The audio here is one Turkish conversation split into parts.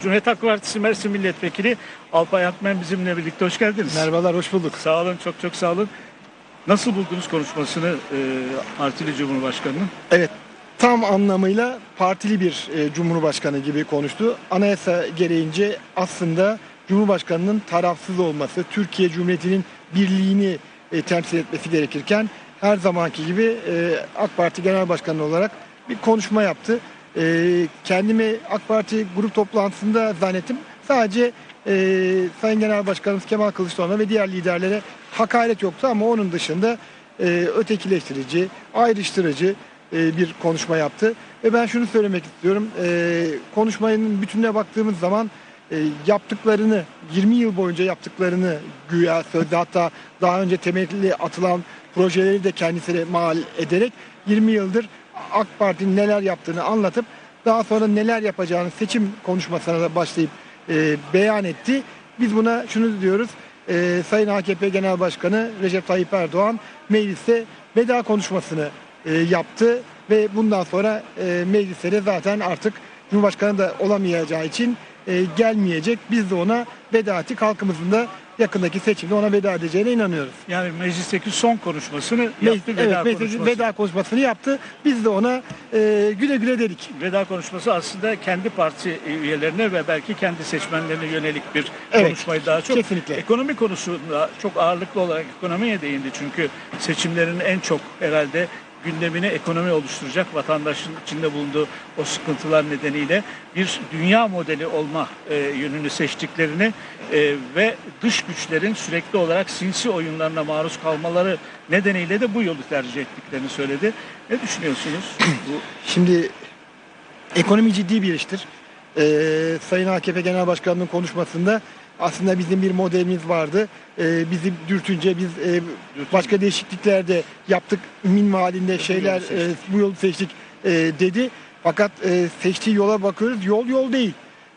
Cumhuriyet Halk Partisi Mersin Milletvekili Alpay Akmen bizimle birlikte. Hoş geldiniz. Merhabalar, hoş bulduk. Sağ olun, çok çok sağ olun. Nasıl buldunuz konuşmasını e, partili Cumhurbaşkanı'nın? Evet, tam anlamıyla partili bir e, cumhurbaşkanı gibi konuştu. Anayasa gereğince aslında Cumhurbaşkanı'nın tarafsız olması, Türkiye Cumhuriyeti'nin birliğini e, temsil etmesi gerekirken her zamanki gibi e, AK Parti Genel Başkanı olarak bir konuşma yaptı. E, kendimi AK Parti grup toplantısında zannettim. Sadece e, Sayın Genel Başkanımız Kemal Kılıçdaroğlu ve diğer liderlere hakaret yoktu ama onun dışında e, ötekileştirici, ayrıştırıcı e, bir konuşma yaptı. Ve ben şunu söylemek istiyorum. E, konuşmanın bütününe baktığımız zaman e, yaptıklarını, 20 yıl boyunca yaptıklarını güya sözde hatta daha önce temelli atılan projeleri de kendisine mal ederek 20 yıldır AK Parti'nin neler yaptığını anlatıp daha sonra neler yapacağını seçim konuşmasına da başlayıp e, beyan etti. Biz buna şunu diyoruz. E, Sayın AKP Genel Başkanı Recep Tayyip Erdoğan mecliste veda konuşmasını e, yaptı ve bundan sonra e, meclislere zaten artık Cumhurbaşkanı da olamayacağı için e, gelmeyecek. Biz de ona veda. Halkımızın da yakındaki seçimde ona veda edeceğine inanıyoruz. Yani meclisteki son konuşmasını Meclis- yaptı. Veda, evet, meclis- konuşması. veda konuşmasını yaptı. Biz de ona e, güle güle dedik. Veda konuşması aslında kendi parti üyelerine ve belki kendi seçmenlerine yönelik bir Evet, konuşmayı daha çok. kesinlikle. Ekonomi konusunda çok ağırlıklı olarak ekonomiye değindi. Çünkü seçimlerin en çok herhalde gündemini ekonomi oluşturacak vatandaşın içinde bulunduğu o sıkıntılar nedeniyle bir dünya modeli olma e, yönünü seçtiklerini e, ve dış güçlerin sürekli olarak sinsi oyunlarına maruz kalmaları nedeniyle de bu yolu tercih ettiklerini söyledi. Ne düşünüyorsunuz? Şimdi ekonomi ciddi bir iştir. Ee, Sayın AKP Genel Başkanı'nın konuşmasında aslında bizim bir modelimiz vardı. Ee, bizi dürtünce biz e, başka değişiklikler de yaptık. Minvalinde şeyler e, bu yolu seçtik e, dedi. Fakat e, seçtiği yola bakıyoruz. Yol yol değil.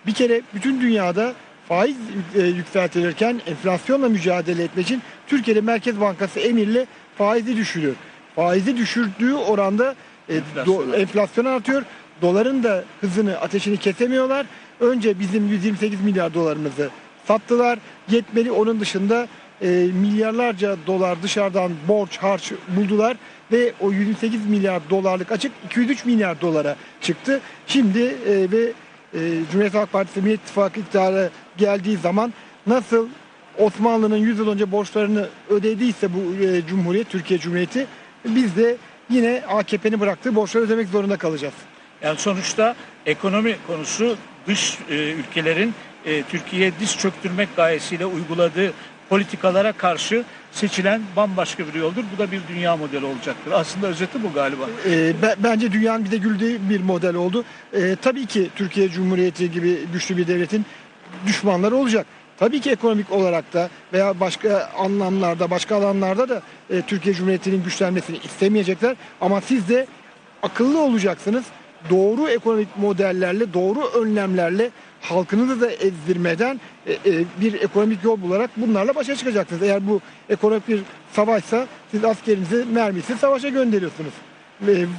Bir kere bütün dünyada faiz e, yükseltilirken enflasyonla mücadele etmek için Türkiye'de Merkez Bankası emirle faizi düşürüyor. Faizi düşürdüğü oranda e, Enflasyon do- enflasyon artıyor. Doların da hızını, ateşini kesemiyorlar. Önce bizim 128 milyar dolarımızı sattılar. Yetmeli onun dışında e, milyarlarca dolar dışarıdan borç harç buldular ve o 128 milyar dolarlık açık 203 milyar dolara çıktı. Şimdi e, ve e, Cumhuriyet Halk Partisi Millet İttifakı iktidara geldiği zaman nasıl Osmanlı'nın 100 yıl önce borçlarını ödediyse bu e, Cumhuriyet, Türkiye Cumhuriyeti biz de yine AKP'nin bıraktığı borçları ödemek zorunda kalacağız. Yani sonuçta ekonomi konusu dış e, ülkelerin e, Türkiye'ye diz çöktürmek gayesiyle uyguladığı politikalara karşı seçilen bambaşka bir yoldur. Bu da bir dünya modeli olacaktır. Aslında özeti bu galiba. E, be- bence dünyanın bize güldüğü bir model oldu. E, tabii ki Türkiye Cumhuriyeti gibi güçlü bir devletin düşmanları olacak. Tabii ki ekonomik olarak da veya başka anlamlarda, başka alanlarda da e, Türkiye Cumhuriyeti'nin güçlenmesini istemeyecekler. Ama siz de akıllı olacaksınız. Doğru ekonomik modellerle, doğru önlemlerle halkınızı da ezdirmeden e, e, bir ekonomik yol bularak bunlarla başa çıkacaksınız. Eğer bu ekonomik bir savaşsa siz askerinizi mermisiz savaşa gönderiyorsunuz.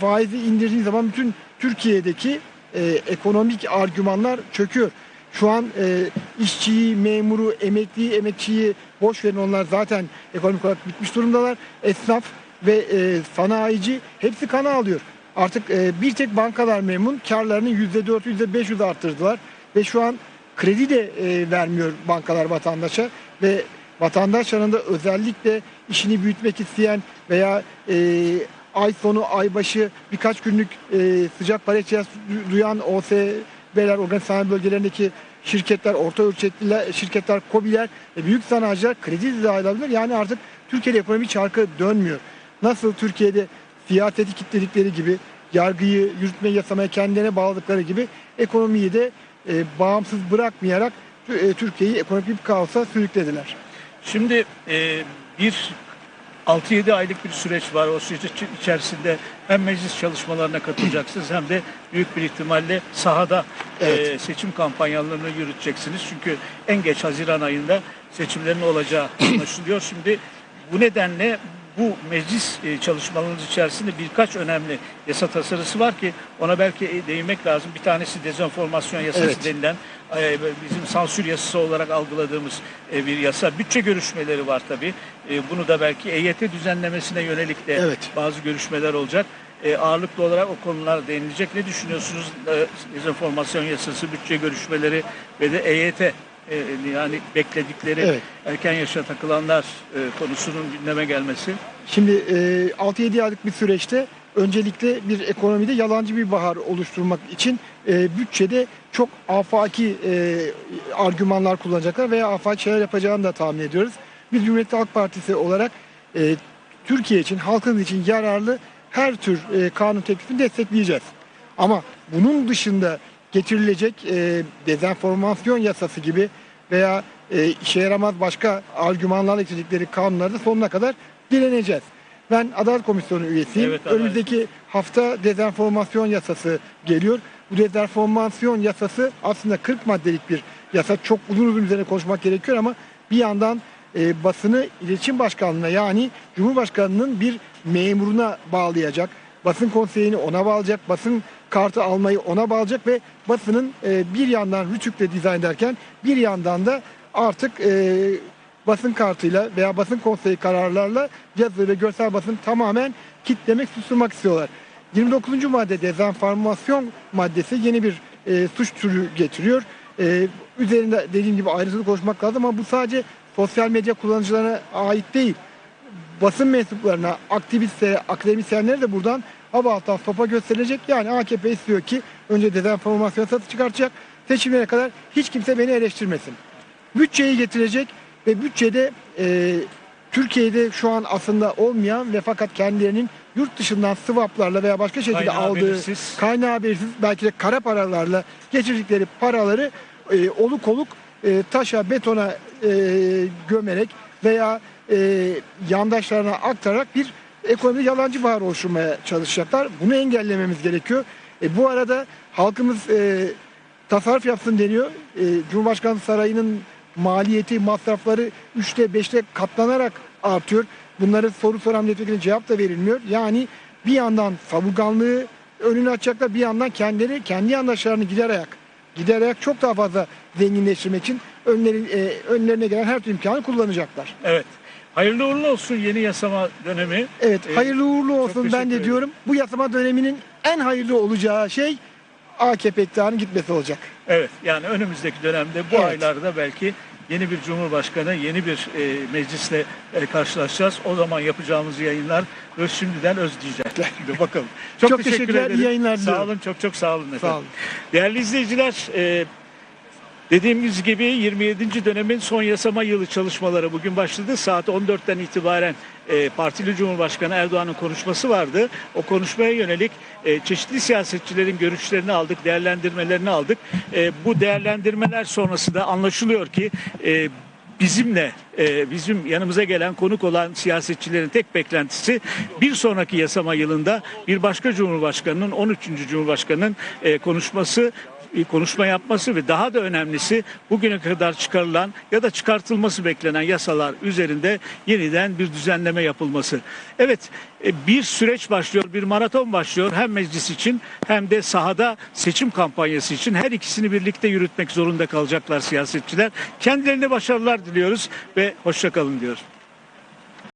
Faizi indirdiği zaman bütün Türkiye'deki e, ekonomik argümanlar çöküyor. Şu an e, işçiyi, memuru, emekliyi, emekçiyi boş verin onlar zaten ekonomik olarak bitmiş durumdalar. Esnaf ve e, sanayici hepsi kana alıyor. Artık e, bir tek bankalar memnun. Karlarını %4, %500 arttırdılar. Ve şu an kredi de e, vermiyor bankalar vatandaşa. Ve vatandaşların da özellikle işini büyütmek isteyen veya e, ay sonu, ay başı birkaç günlük e, sıcak para ihtiyaç du- duyan OSB'ler, organize sanayi bölgelerindeki şirketler, orta ölçekliler, şirketler, KOBİ'ler ve büyük sanayiciler kredi de alabilir. Yani artık Türkiye'de ekonomi çarkı dönmüyor. Nasıl Türkiye'de siyaseti kilitledikleri gibi, yargıyı, yürütmeyi, yasamaya kendilerine bağladıkları gibi ekonomiyi de e, bağımsız bırakmayarak e, Türkiye'yi ekonomik bir kaosa sürüklediler. Şimdi e, bir 6-7 aylık bir süreç var. O süreç içerisinde hem meclis çalışmalarına katılacaksınız hem de büyük bir ihtimalle sahada e, Evet. seçim kampanyalarını yürüteceksiniz. Çünkü en geç Haziran ayında seçimlerin olacağı anlaşılıyor. Şimdi bu nedenle bu meclis e, çalışmalarımız içerisinde birkaç önemli yasa tasarısı var ki ona belki e, değinmek lazım. Bir tanesi dezenformasyon yasası Evet. denilen e, bizim sansür yasası olarak algıladığımız bir yasa. Bütçe görüşmeleri var tabii. Bunu da belki EYT düzenlemesine yönelik de Evet. bazı görüşmeler olacak. E, ağırlıklı olarak o konular değinilecek. Ne düşünüyorsunuz? E, dezenformasyon yasası, bütçe görüşmeleri ve de EYT e, yani bekledikleri Evet. erken yaşa takılanlar e, konusunun gündeme gelmesi. Şimdi e, 6-7 aylık bir süreçte öncelikle bir ekonomide yalancı bir bahar oluşturmak için e, bütçede çok afaki e, argümanlar kullanacaklar veya afaki şeyler yapacağını da tahmin ediyoruz. Biz Cumhuriyet Halk Partisi olarak e, Türkiye için, halkımız için yararlı her tür e, kanun teklifini destekleyeceğiz. Ama bunun dışında getirilecek e, dezenformasyon yasası gibi veya e, işe yaramaz başka argümanlarla getirdikleri kanunlarda sonuna kadar direneceğiz. Ben Adalet Komisyonu üyesiyim. Evet, Adalet. Önümüzdeki hafta dezenformasyon yasası geliyor. Bu dezenformasyon yasası aslında 40 maddelik bir yasa. Çok uzun uzun üzerine konuşmak gerekiyor ama bir yandan e, basını iletişim başkanlığına yani Cumhurbaşkanı'nın bir memuruna bağlayacak. Basın konseyini ona bağlayacak. Basın kartı almayı ona bağlayacak ve basının e, bir yandan rütükle dizayn ederken bir yandan da artık e, basın kartıyla veya basın konseyi kararlarla yazı ve görsel basın tamamen kitlemek, susturmak istiyorlar. 29. madde dezenformasyon maddesi yeni bir e, suç türü getiriyor. E, üzerinde dediğim gibi ayrıntılı konuşmak lazım ama bu sadece sosyal medya kullanıcılarına ait değil. Basın mensuplarına, aktivistlere, akademisyenlere de buradan hava alttan sopa gösterilecek. Yani AKP istiyor ki önce dezenformasyon satı çıkartacak. Seçimlere kadar hiç kimse beni eleştirmesin bütçeyi getirecek ve bütçede e, Türkiye'de şu an aslında olmayan ve fakat kendilerinin yurt dışından swaplarla veya başka şekilde Kaynağı aldığı belirsiz. kaynağı belirsiz belki de kara paralarla geçirdikleri paraları e, oluk oluk e, taşa betona e, gömerek veya e, yandaşlarına aktararak bir ekonomide yalancı bahar oluşturmaya çalışacaklar. Bunu engellememiz gerekiyor. E, bu arada halkımız e, tasarruf yapsın deniyor. E, Cumhurbaşkanı Sarayı'nın maliyeti, masrafları 3'te 5'te katlanarak artıyor. Bunları soru soran milletvekiline cevap da verilmiyor. Yani bir yandan savurganlığı önünü açacaklar, bir yandan kendileri, kendi yandaşlarını gider ayak, gider ayak çok daha fazla zenginleştirmek için önleri, e, önlerine gelen her türlü imkanı kullanacaklar. Evet. Hayırlı uğurlu olsun yeni yasama dönemi. Evet, Ee, hayırlı uğurlu olsun ben de diyorum. Bu yasama döneminin en hayırlı olacağı şey AKP iktidarının gitmesi olacak. Evet yani önümüzdeki dönemde bu Evet. aylarda belki yeni bir cumhurbaşkanı, yeni bir e, meclisle e, karşılaşacağız. O zaman yapacağımız yayınlar öz şimdiden özleyeceğiz. Şimdi bakalım. Çok, Çok teşekkür teşekkürler, ederim. iyi yayınlar Sağ diliyorum. olun, çok çok sağ olun efendim. Sağ olun. Değerli izleyiciler, e, dediğimiz gibi 27. dönemin son yasama yılı çalışmaları bugün başladı. Saat 14'ten itibaren e, partili Cumhurbaşkanı Erdoğan'ın konuşması vardı. O konuşmaya yönelik e, çeşitli siyasetçilerin görüşlerini aldık, değerlendirmelerini aldık. E, bu değerlendirmeler sonrasında anlaşılıyor ki e, bizimle e, bizim yanımıza gelen konuk olan siyasetçilerin tek beklentisi bir sonraki yasama yılında bir başka cumhurbaşkanının 13. cumhurbaşkanının e, konuşması konuşma yapması ve daha da önemlisi bugüne kadar çıkarılan ya da çıkartılması beklenen yasalar üzerinde yeniden bir düzenleme yapılması. Evet e, bir süreç başlıyor, bir maraton başlıyor hem meclis için hem de sahada seçim kampanyası için her ikisini birlikte yürütmek zorunda kalacaklar siyasetçiler. Kendilerine başarılar diliyoruz ve hoşçakalın diyoruz.